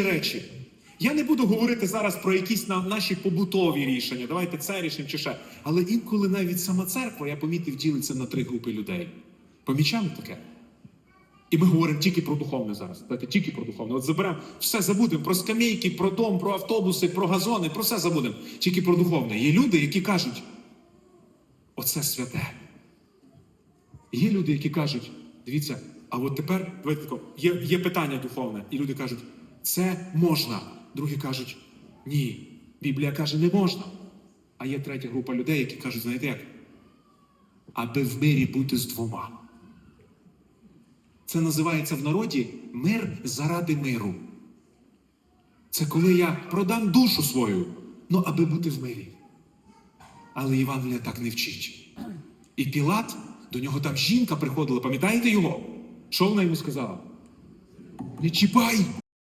речі. Я не буду говорити зараз про якісь на- наші побутові рішення. Давайте це рішимо чи ще. Але інколи навіть сама церква, я помітив, ділиться на три групи людей. Помічали таке? І ми говоримо тільки про духовне зараз. Давайте тільки про духовне. От заберемо все забудемо про скамейки, про дом, про автобуси, про газони, про все забудемо. Тільки про духовне. Є люди, які кажуть, оце святе. Є люди, які кажуть, дивіться, а от тепер давайте є, є питання духовне, і люди кажуть, це можна. Другі кажуть, ні, Біблія каже, не можна. А є третя група людей, які кажуть, знаєте як? Аби в мирі бути з двома. Це називається в народі мир заради миру. Це коли я продам душу свою, ну аби бути в мирі. Але Євангелія так не вчить. І Пілат, до нього там жінка приходила, пам'ятаєте його? Що вона йому сказала? Не чіпай